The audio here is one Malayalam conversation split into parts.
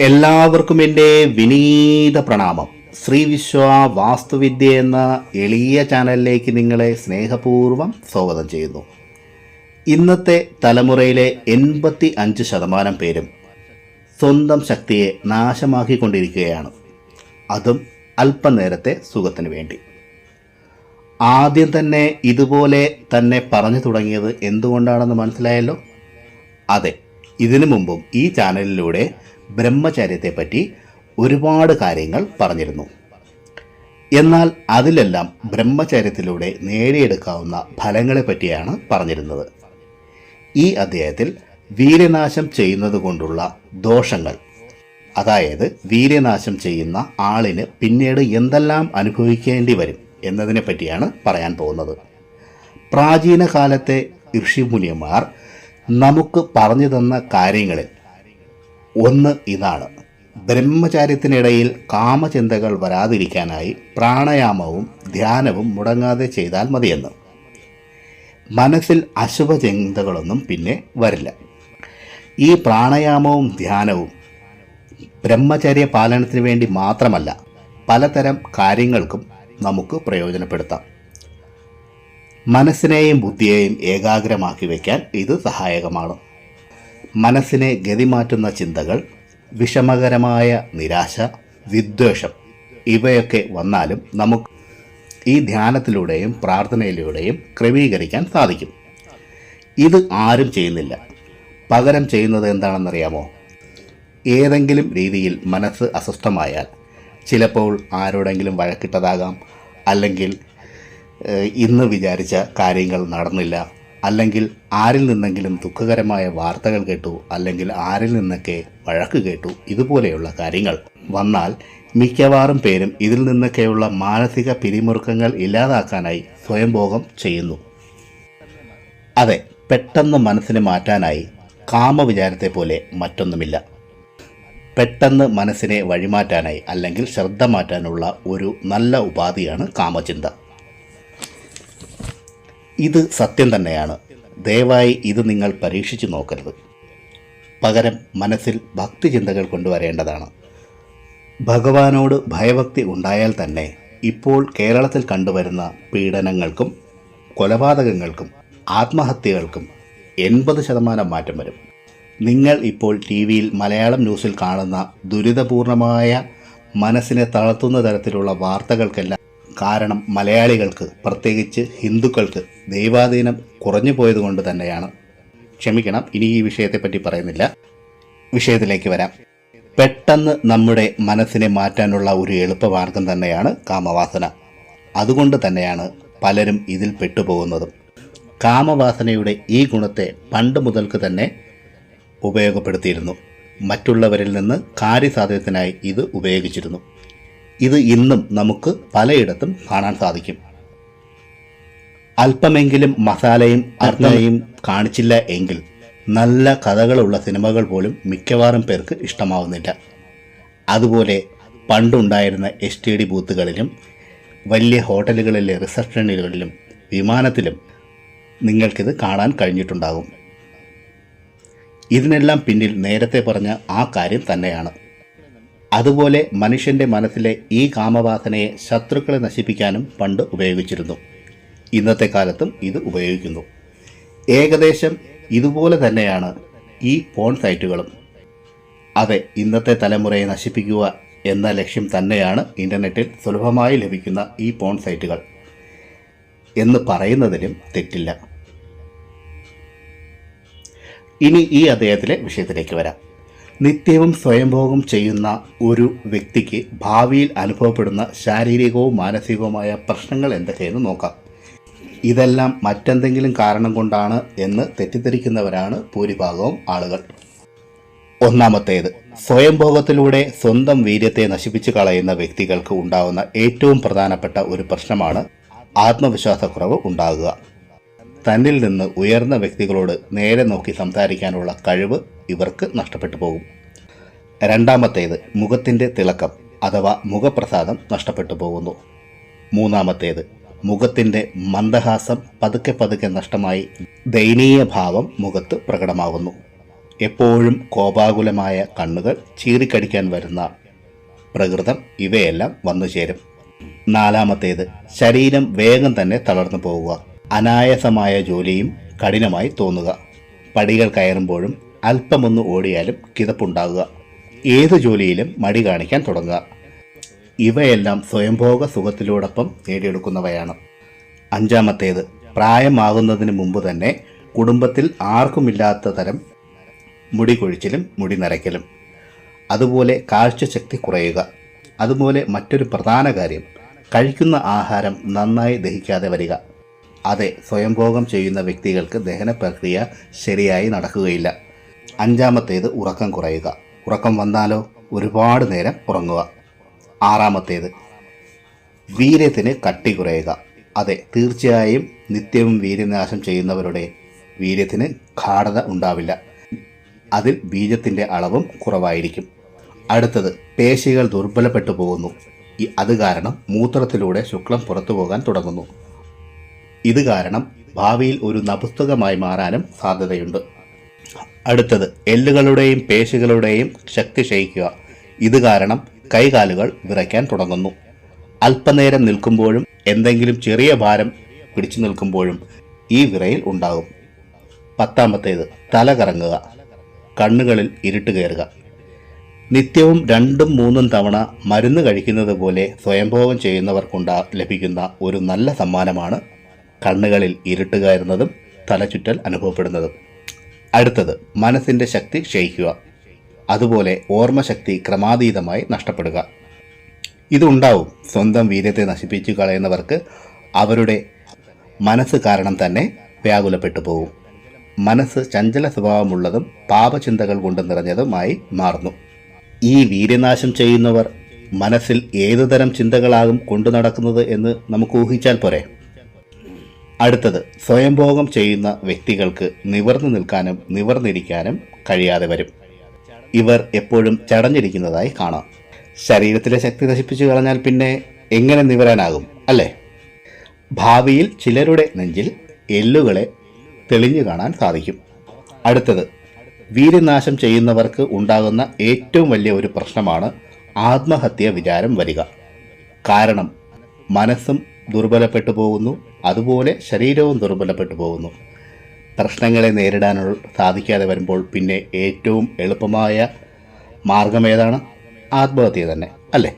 എല്ലാവർക്കും എന്റെ വിനീത പ്രണാമം. ശ്രീ വിശ്വ വാസ്തുവിദ്യ എന്ന എളിയ ചാനലിലേക്ക് നിങ്ങളെ സ്നേഹപൂർവം സ്വാഗതം ചെയ്യുന്നു. ഇന്നത്തെ തലമുറയിലെ എൺപത്തി അഞ്ച് ശതമാനം പേരും സ്വന്തം ശക്തിയെ നാശമാക്കിക്കൊണ്ടിരിക്കുകയാണ്. അതും അല്പനേരത്തെ സുഖത്തിന് വേണ്ടി. ആദ്യം തന്നെ ഇതുപോലെ തന്നെ പറഞ്ഞു തുടങ്ങിയത് എന്തുകൊണ്ടാണെന്ന് മനസ്സിലായല്ലോ? അതെ ഇതിനു മുമ്പും ഈ ചാനലിലൂടെ ബ്രഹ്മചര്യത്തെപ്പറ്റി ഒരുപാട് കാര്യങ്ങൾ പറഞ്ഞിരുന്നു. എന്നാൽ അതിലെല്ലാം ബ്രഹ്മചര്യത്തിലൂടെ നേടിയെടുക്കാവുന്ന ഫലങ്ങളെപ്പറ്റിയാണ് പറഞ്ഞിരുന്നത്. ഈ അധ്യായത്തിൽ വീര്യനാശം ചെയ്യുന്നത് കൊണ്ടുള്ള ദോഷങ്ങൾ അതായത് വീര്യനാശം ചെയ്യുന്ന ആളിന് പിന്നീട് എന്തെല്ലാം അനുഭവിക്കേണ്ടി വരും എന്നതിനെ പറ്റിയാണ് പറയാൻ പോകുന്നത്. പ്രാചീന കാലത്തെ ഋഷിമുനിയന്മാർ നമുക്ക് പറഞ്ഞു തന്ന കാര്യങ്ങളിൽ ഒന്ന് ഇതാണ്. ബ്രഹ്മചാര്യത്തിനിടയിൽ കാമചിന്തകൾ വരാതിരിക്കാനായി പ്രാണായാമവും ധ്യാനവും മുടങ്ങാതെ ചെയ്താൽ മതിയെന്ന്. മനസ്സിൽ അശുഭചിന്തകളൊന്നും പിന്നെ വരില്ല. ഈ പ്രാണായാമവും ധ്യാനവും ബ്രഹ്മചര്യ പാലനത്തിന് വേണ്ടി മാത്രമല്ല പലതരം കാര്യങ്ങൾക്കും നമുക്ക് പ്രയോജനപ്പെടുത്താം. മനസ്സിനെയും ബുദ്ധിയെയും ഏകാഗ്രമാക്കി വയ്ക്കാൻ ഇത് സഹായകമാണ്. മനസ്സിനെ ഗതിമാറ്റുന്ന ചിന്തകൾ വിഷമകരമായ നിരാശ വിദ്വേഷം ഇവയൊക്കെ വന്നാലും നമുക്ക് ഈ ധ്യാനത്തിലൂടെയും പ്രാർത്ഥനയിലൂടെയും ക്രമീകരിക്കാൻ സാധിക്കും. ഇത് ആരും ചെയ്യുന്നില്ല. പകരം ചെയ്യുന്നത് എന്താണെന്നറിയാമോ? ഏതെങ്കിലും രീതിയിൽ മനസ്സ് അസ്വസ്ഥമായാൽ ചിലപ്പോൾ ആരോടെങ്കിലും വഴക്കിട്ടതാകാം. അല്ലെങ്കിൽ ഇന്ന് വിചാരിച്ച കാര്യങ്ങൾ നടന്നില്ല. അല്ലെങ്കിൽ ആരിൽ നിന്നെങ്കിലും ദുഃഖകരമായ വാർത്തകൾ കേട്ടു അല്ലെങ്കിൽ ആരിൽ നിന്നൊക്കെ വഴക്ക് കേട്ടു ഇതുപോലെയുള്ള കാര്യങ്ങൾ. വന്നാൽ മിക്കവാറും പേരും ഇതിൽ നിന്നൊക്കെയുള്ള മാനസിക പിരിമുറുക്കങ്ങൾ ഇല്ലാതാക്കാനായി സ്വയംഭോഗം ചെയ്യുന്നു. അതെ പെട്ടെന്ന് മനസ്സിനെ മാറ്റാനായി കാമവിചാരത്തെ പോലെ മറ്റൊന്നുമില്ല. പെട്ടെന്ന് മനസ്സിനെ വഴിമാറ്റാനായി അല്ലെങ്കിൽ ശ്രദ്ധ മാറ്റാനുള്ള ഒരു നല്ല ഉപാധിയാണ് കാമചിന്ത. ഇത് സത്യം തന്നെയാണ്. ദയവായി ഇത് നിങ്ങൾ പരീക്ഷിച്ചു നോക്കരുത്. പകരം മനസ്സിൽ ഭക്തി ചിന്തകൾ കൊണ്ടുവരേണ്ടതാണ്. ഭഗവാനോട് ഭയഭക്തി ഉണ്ടായാൽ തന്നെ ഇപ്പോൾ കേരളത്തിൽ കണ്ടുവരുന്ന പീഡനങ്ങൾക്കും കൊലപാതകങ്ങൾക്കും ആത്മഹത്യകൾക്കും എൺപത് ശതമാനം മാറ്റം വരും. നിങ്ങൾ ഇപ്പോൾ ടി വിയിൽ മലയാളം ന്യൂസിൽ കാണുന്ന ദുരിതപൂർണമായ മനസ്സിനെ തളർത്തുന്ന തരത്തിലുള്ള വാർത്തകൾക്കെല്ലാം കാരണം മലയാളികൾക്ക് പ്രത്യേകിച്ച് ഹിന്ദുക്കൾക്ക് ദൈവാധീനം കുറഞ്ഞു പോയതുകൊണ്ട് തന്നെയാണ്. ക്ഷമിക്കണം ഇനി ഈ വിഷയത്തെപ്പറ്റി പറയുന്നില്ല. വിഷയത്തിലേക്ക് വരാം. പെട്ടെന്ന് നമ്മുടെ മനസ്സിനെ മാറ്റാനുള്ള ഒരു എളുപ്പമാർഗം തന്നെയാണ് കാമവാസന. അതുകൊണ്ട് തന്നെയാണ് പലരും ഇതിൽ പെട്ടുപോകുന്നതും. കാമവാസനയുടെ ഈ ഗുണത്തെ പണ്ട് മുതൽക്ക് തന്നെ ഉപയോഗപ്പെടുത്തിയിരുന്നു. മറ്റുള്ളവരിൽ നിന്ന് കാര്യസാധ്യത്തിനായി ഇത് ഉപയോഗിച്ചിരുന്നു. ഇത് ഇന്നും നമുക്ക് പലയിടത്തും കാണാൻ സാധിക്കും. അല്പമെങ്കിലും മസാലയും അർത്ഥയും കാണിച്ചില്ല എങ്കിൽ നല്ല കഥകളുള്ള സിനിമകൾ പോലും മിക്കവാറും പേർക്ക് ഇഷ്ടമാവുന്നില്ല. അതുപോലെ പണ്ടുണ്ടായിരുന്ന എസ് ടി ഡി ബൂത്തുകളിലും വലിയ ഹോട്ടലുകളിലെ റിസപ്ഷനുകളിലും വിമാനത്തിലും നിങ്ങൾക്കിത് കാണാൻ കഴിഞ്ഞിട്ടുണ്ടാകും. ഇതിനെല്ലാം പിന്നിൽ നേരത്തെ പറഞ്ഞ ആ കാര്യം തന്നെയാണ്. അതുപോലെ മനുഷ്യന്റെ മനസ്സിലെ ഈ കാമവാസനയെ ശത്രുക്കളെ നശിപ്പിക്കാനും പണ്ട് ഉപയോഗിച്ചിരുന്നു. ഇന്നത്തെ കാലത്തും ഇത് ഉപയോഗിക്കുന്നു. ഏകദേശം ഇതുപോലെ തന്നെയാണ് ഈ പോൺ സൈറ്റുകളും. അതെ ഇന്നത്തെ തലമുറയെ നശിപ്പിക്കുക എന്ന ലക്ഷ്യം തന്നെയാണ് ഇന്റർനെറ്റിൽ സുലഭമായി ലഭിക്കുന്ന ഈ പോൺ സൈറ്റുകൾ. എന്ന് പറയുന്നതിലും തെറ്റില്ല. ഇനി ഈ അദ്ദേഹത്തിലെ വിഷയത്തിലേക്ക് വരാം. നിത്യവും സ്വയംഭോഗം ചെയ്യുന്ന ഒരു വ്യക്തിക്ക് ഭാവിയിൽ അനുഭവപ്പെടുന്ന ശാരീരികവും മാനസികവുമായ പ്രശ്നങ്ങൾ എന്തൊക്കെയെന്ന് നോക്കാം. ഇതെല്ലാം മറ്റെന്തെങ്കിലും കാരണം കൊണ്ടാണ് എന്ന് തെറ്റിദ്ധരിക്കുന്നവരാണ് ഭൂരിഭാഗവും ആളുകൾ. ഒന്നാമത്തേത് സ്വയംഭോഗത്തിലൂടെ സ്വന്തം വീര്യത്തെ നശിപ്പിച്ചു കളയുന്ന വ്യക്തികൾക്ക് ഉണ്ടാകുന്ന ഏറ്റവും പ്രധാനപ്പെട്ട ഒരു പ്രശ്നമാണ് ആത്മവിശ്വാസക്കുറവ് ഉണ്ടാകുക. തന്നിൽ നിന്ന് ഉയർന്ന വ്യക്തികളോട് നേരെ നോക്കി സംസാരിക്കാനുള്ള കഴിവ് ഇവർക്ക് നഷ്ടപ്പെട്ടു പോകും. രണ്ടാമത്തേത് മുഖത്തിന്റെ തിളക്കം അഥവാ മുഖപ്രസാദം നഷ്ടപ്പെട്ടു പോകുന്നു. മൂന്നാമത്തേത് മുഖത്തിന്റെ മന്ദഹാസം പതുക്കെ പതുക്കെ നഷ്ടമായി ദയനീയ ഭാവം മുഖത്ത് പ്രകടമാകുന്നു എപ്പോഴും കോപാകുലമായ കണ്ണുകൾ ചീറിക്കടിക്കാൻ വരുന്ന പ്രകൃതം ഇവയെല്ലാം വന്നു ചേരും. നാലാമത്തേത് ശരീരം വേഗം തന്നെ തളർന്നു പോവുക അനായാസമായ ജോലിയും കഠിനമായി തോന്നുക. പടികൾ കയറുമ്പോഴും അല്പമൊന്ന് ഓടിയാലും കിതപ്പുണ്ടാകുക. ഏത് ജോലിയിലും മടി കാണിക്കാൻ തുടങ്ങുക. ഇവയെല്ലാം സ്വയംഭോഗ സുഖത്തിലോടൊപ്പം നേടിയെടുക്കുന്നവയാണ്. അഞ്ചാമത്തേത് പ്രായമാകുന്നതിന് മുമ്പ് തന്നെ കുടുംബത്തിൽ ആർക്കുമില്ലാത്ത തരം മുടി കൊഴിച്ചിലും മുടി നരയ്ക്കലും അതുപോലെ കാഴ്ചശക്തി കുറയുക അതുപോലെ മറ്റൊരു പ്രധാന കാര്യം കഴിക്കുന്ന ആഹാരം നന്നായി ദഹിക്കാതെ വരിക. അതെ സ്വയംഭോഗം ചെയ്യുന്ന വ്യക്തികൾക്ക് ദഹന പ്രക്രിയ ശരിയായി നടക്കുകയില്ല. അഞ്ചാമത്തേത് ഉറക്കം കുറയുക. ഉറക്കം വന്നാലോ? ഒരുപാട് നേരം ഉറങ്ങുക. ആറാമത്തേത്. വീര്യത്തിന് കട്ടി കുറയുക. അതെ തീർച്ചയായും നിത്യവും വീര്യനാശം ചെയ്യുന്നവരുടെ വീര്യത്തിന് ഗാഠത ഉണ്ടാവില്ല. അതിൽ ബീജത്തിന്റെ അളവും കുറവായിരിക്കും. അടുത്തത് പേശികൾ ദുർബലപ്പെട്ടു പോകുന്നു. അത് കാരണം മൂത്രത്തിലൂടെ ശുക്ലം പുറത്തു പോകാൻ തുടങ്ങുന്നു. ഇത് കാരണം ഭാവിയിൽ ഒരു നപുസ്തകമായി മാറാനും സാധ്യതയുണ്ട്. അടുത്തത് എല്ലുകളുടെയും പേശികളുടെയും ശക്തി ക്ഷയിക്കുക. ഇത് കാരണം കൈകാലുകൾ വിറയ്ക്കാൻ തുടങ്ങുന്നു. അല്പനേരം നിൽക്കുമ്പോഴും എന്തെങ്കിലും ചെറിയ ഭാരം പിടിച്ചു നിൽക്കുമ്പോഴും ഈ വിറയിൽ ഉണ്ടാകും. പത്താമത്തേത് തല കറങ്ങുക. കണ്ണുകളിൽ ഇരുട്ട് കയറുക. നിത്യവും രണ്ടും മൂന്നും തവണ മരുന്ന് കഴിക്കുന്നത് പോലെ സ്വയംഭോഗം ചെയ്യുന്നവർക്കുണ്ടാ ലഭിക്കുന്ന ഒരു നല്ല സമ്മാനമാണ് കണ്ണുകളിൽ ഇരുട്ട് കയറുന്നതും തലചുറ്റൽ അനുഭവപ്പെടുന്നതും. അടുത്തത് മനസ്സിന്റെ ശക്തി ക്ഷയിക്കുക. അതുപോലെ ഓർമ്മശക്തി ക്രമാതീതമായി നഷ്ടപ്പെടുക. ഇതുണ്ടാവും. സ്വന്തം വീര്യത്തെ നശിപ്പിച്ചു കളയുന്നവർക്ക് അവരുടെ മനസ്സ് കാരണം തന്നെ വ്യാകുലപ്പെട്ടു പോകും മനസ്സ് ചഞ്ചല സ്വഭാവമുള്ളതും പാപചിന്തകൾ കൊണ്ട് നിറഞ്ഞതുമായി മാറുന്നു. ഈ വീര്യനാശം ചെയ്യുന്നവർ മനസ്സിൽ ഏതുതരം ചിന്തകളാകും കൊണ്ടു നടക്കുന്നത് എന്ന് നമുക്ക് ഊഹിച്ചാൽ പോരെ? അടുത്തത് സ്വയംഭോഗം ചെയ്യുന്ന വ്യക്തികൾക്ക് നിവർന്നു നിൽക്കാനും നിവർന്നിരിക്കാനും കഴിയാതെ വരും. ഇവർ എപ്പോഴും ചടഞ്ഞിരിക്കുന്നതായി കാണാം. ശരീരത്തിലെ ശക്തി നശിപ്പിച്ചു കളഞ്ഞാൽ പിന്നെ എങ്ങനെ നിവരാനാകും അല്ലേ? ഭാവിയിൽ ചിലരുടെ നെഞ്ചിൽ എല്ലുകളെ തെളിഞ്ഞു കാണാൻ സാധിക്കും. അടുത്തത് വീര്യനാശം ചെയ്യുന്നവർക്ക് ഉണ്ടാകുന്ന ഏറ്റവും വലിയ ഒരു പ്രശ്നമാണ് ആത്മഹത്യ വിചാരം വരിക. കാരണം മനസ്സും ദുർബലപ്പെട്ടു പോകുന്നു അതുപോലെ ശരീരവും ദുർബലപ്പെട്ടു പോകുന്നു. പ്രശ്നങ്ങളെ നേരിടാനുള്ള സാധിക്കാതെ വരുമ്പോൾ പിന്നെ ഏറ്റവും എളുപ്പമായ മാർഗം ഏതാണ്? ആത്മഹത്യ തന്നെ അല്ലേ?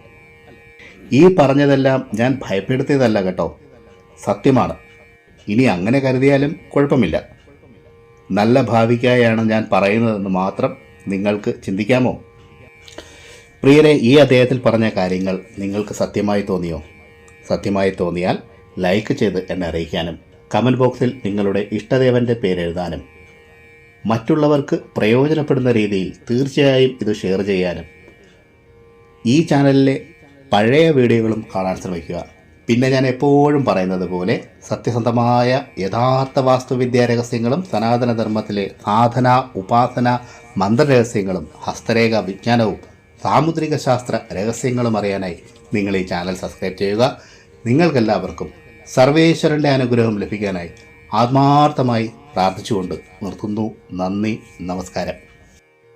ഈ പറഞ്ഞതെല്ലാം ഞാൻ ഭയപ്പെടുത്തിയതല്ല കേട്ടോ. സത്യമാണ്. ഇനി അങ്ങനെ കരുതിയാലും കുഴപ്പമില്ല. നല്ല ഭാവിക്കായാണ് ഞാൻ പറയുന്നതെന്ന് മാത്രം നിങ്ങൾക്ക് ചിന്തിക്കാമോ? പ്രിയരെ ഈ അദ്ദേഹത്തിൽ പറഞ്ഞ കാര്യങ്ങൾ നിങ്ങൾക്ക് സത്യമായി തോന്നിയോ? സത്യമായി തോന്നിയാൽ ലൈക്ക് ചെയ്ത് എന്നെ അറിയിക്കാനും കമന്റ് ബോക്സിൽ നിങ്ങളുടെ ഇഷ്ടദേവന്റെ പേരെഴുതാനും. മറ്റുള്ളവർക്ക് പ്രയോജനപ്പെടുന്ന രീതിയിൽ തീർച്ചയായും ഇത് ഷെയർ ചെയ്യാനും. ഈ ചാനലിലെ പഴയ വീഡിയോകളും കാണാൻ ശ്രമിക്കുക. പിന്നെ ഞാൻ എപ്പോഴും പറയുന്നത് പോലെ സത്യസന്ധമായ യഥാർത്ഥ വാസ്തുവിദ്യാ രഹസ്യങ്ങളും സനാതനധർമ്മത്തിലെ സാധന ഉപാസന മന്ത്രരഹസ്യങ്ങളും ഹസ്തരേഖ വിജ്ഞാനവും സാമുദ്രിക ശാസ്ത്ര രഹസ്യങ്ങളും അറിയാനായി നിങ്ങൾ ഈ ചാനൽ സബ്സ്ക്രൈബ് ചെയ്യുക. നിങ്ങൾക്കെല്ലാവർക്കും സർവേശ്വരന്റെ അനുഗ്രഹം ലഭിക്കാനായി ആത്മാർത്ഥമായി പ്രാർത്ഥിച്ചുകൊണ്ട് നിർത്തുന്നു. നന്ദി നമസ്കാരം.